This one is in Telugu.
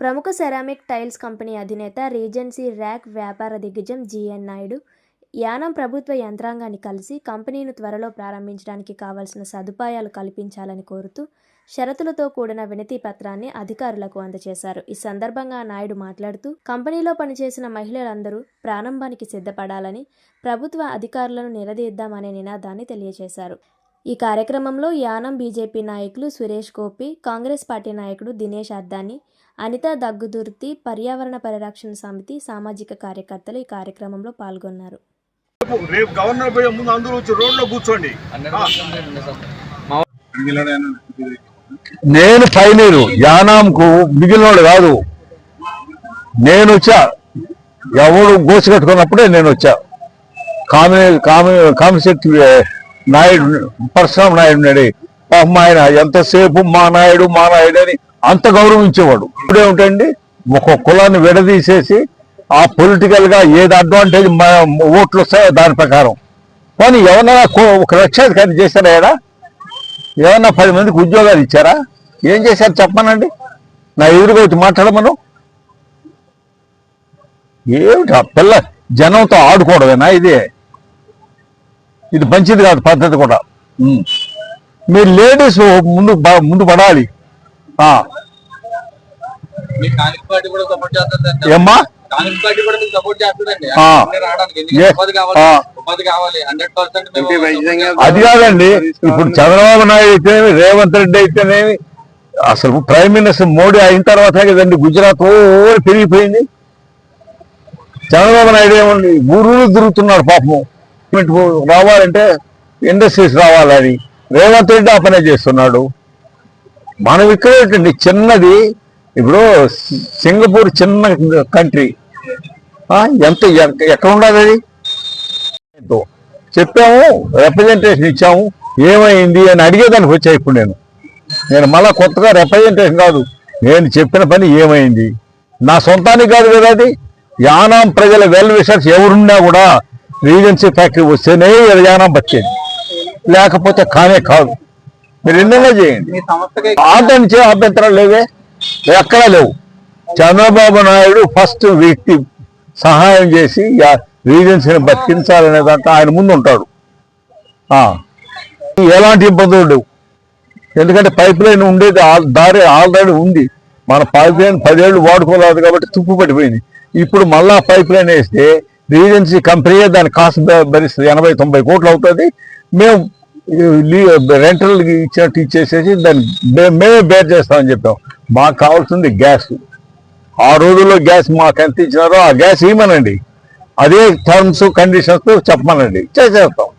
ప్రముఖ సెరామిక్ టైల్స్ కంపెనీ అధినేత రీజెన్సీ ర్యాక్ వ్యాపార దిగ్గజం జీఎన్ నాయుడు యానం ప్రభుత్వ యంత్రాంగాన్ని కలిసి కంపెనీను త్వరలో ప్రారంభించడానికి కావాల్సిన సదుపాయాలు కల్పించాలని కోరుతూ షరతులతో కూడిన వినతి పత్రాన్ని అధికారులకు అందజేశారు. ఈ సందర్భంగా నాయుడు మాట్లాడుతూ కంపెనీలో పనిచేసిన మహిళలందరూ ప్రారంభానికి సిద్ధపడాలని ప్రభుత్వ అధికారులను నిలదీద్దామనే నినాదాన్ని తెలియజేశారు. ఈ కార్యక్రమంలో యానం బీజేపీ నాయకులు సురేష్ గోపి కాంగ్రెస్ పార్టీ నాయకుడు దినేష్ అద్దాని అనిత దగ్గుదుర్తి పర్యావరణ పరిరక్షణ సమితి సామాజిక కార్యకర్తలు ఈ కార్యక్రమంలో పాల్గొన్నారు. రేపు గవర్నర్ పోయే ముందు అందరూ వచ్చి రోడ్లో కూర్చోండి. నేను పైనీరు యానాంకు మిగిలినోడు కాదు. నేను వచ్చా. ఎవడు గోసి కట్టుకున్నప్పుడే నేను వచ్చా. కామి కామి కామిశెట్టి నాయుడు పరశురామ నాయుడు నాడు ఆయన ఎంతసేపు మా నాయుడు మా నాయుడు అని అంత గౌరవించేవాడు. ఇప్పుడే ఉంటండి ఒక కులాన్ని విడదీసేసి ఆ పొలిటికల్గా ఏది అడ్వాంటేజ్ ఓట్లు వస్తాయో దాని ప్రకారం. కానీ ఎవరన్నా కో- ఒక లక్షాధికారి చేశారా ఈడ? ఏమన్నా పది మందికి ఉద్యోగాలు ఇచ్చారా? ఏం చేశారు చెప్పనండి నా ఎదురుగా వచ్చి మాట్లాడమను. ఏమిటి ఆ పిల్ల జనంతో ఆడుకోవడమేనా ఇది? ఇది మంచిది కాదు పద్ధతి కూడా. మీరు లేడీస్ ముందు ముందు పడాలి. ఏమ్మా? అది కాదండి. ఇప్పుడు చంద్రబాబు నాయుడు అయితేనేమి రేవంత్ రెడ్డి అయితేనేమి అసలు ప్రైమ్ మినిస్టర్ మోడీ అయిన తర్వాత కదండి గుజరాత్ ఓ పెరిగిపోయింది. చంద్రబాబు నాయుడు ఏమండి ఊరూరు తిరుగుతున్నాడు పాపం. రావాలంటే ఇండస్ట్రీస్ రావాలని రేవంత్ రెడ్డి ఆ పనే చేస్తున్నాడు. మనం ఇక్కడ చిన్నది ఇప్పుడు సింగపూర్ చిన్న కంట్రీ. ఎంత ఎక్కడ ఉండాలి అది? చెప్పాము రిప్రజెంటేషన్ ఇచ్చాము. ఏమైంది అని అడిగేదానికి వచ్చా ఇప్పుడు నేను. నేను మళ్ళీ కొత్తగా రిప్రజెంటేషన్ కాదు. నేను చెప్పిన పని ఏమైంది? నా సొంతానికి కాదు కదా అది. యానాం ప్రజల వెల్ విషర్స్ ఎవరున్నా కూడా రీజెన్సీ ఫ్యాక్టరీ వస్తేనే యానాం బతికేది లేకపోతే కానే కాదు మీరు ఎన్నైనా చేయండి ఆదరించే అభ్యంతరాలు లేవే ఎక్కడా లేవు చంద్రబాబు నాయుడు ఫస్ట్ వ్యక్తి సహాయం చేసి రీజెన్సీని బతికించాలనే దాంట్లో ఆయన ముందు ఉంటాడు. ఎలాంటి ఇబ్బందులు లేవు. ఎందుకంటే పైప్ లైన్ ఉండేది దారి ఆల్రెడీ ఉంది. మన పైప్ లైన్ పదేళ్ళు వాడుకోలేదు కాబట్టి తుప్పు పడిపోయింది. ఇప్పుడు మళ్ళా పైప్ లైన్ వేస్తే రీజెన్సీ కంపెనీయే దాని కాస్ట్ భరిస్తుంది. ఎనభై తొంభై కోట్లు అవుతుంది. మేము రెంటల్ ఇచ్చినట్టు ఇచ్చేసేసి దాన్ని మేమే బేర్ చేస్తామని చెప్పాం. మాకు కావాల్సింది గ్యాస్. ఆ రోజుల్లో గ్యాస్ మాకు ఎంత ఇచ్చినారో ఆ గ్యాస్ ఇవ్వమనండి. అదే టర్మ్స్ కండిషన్స్ చెప్పమనండి. చేసేస్తాం.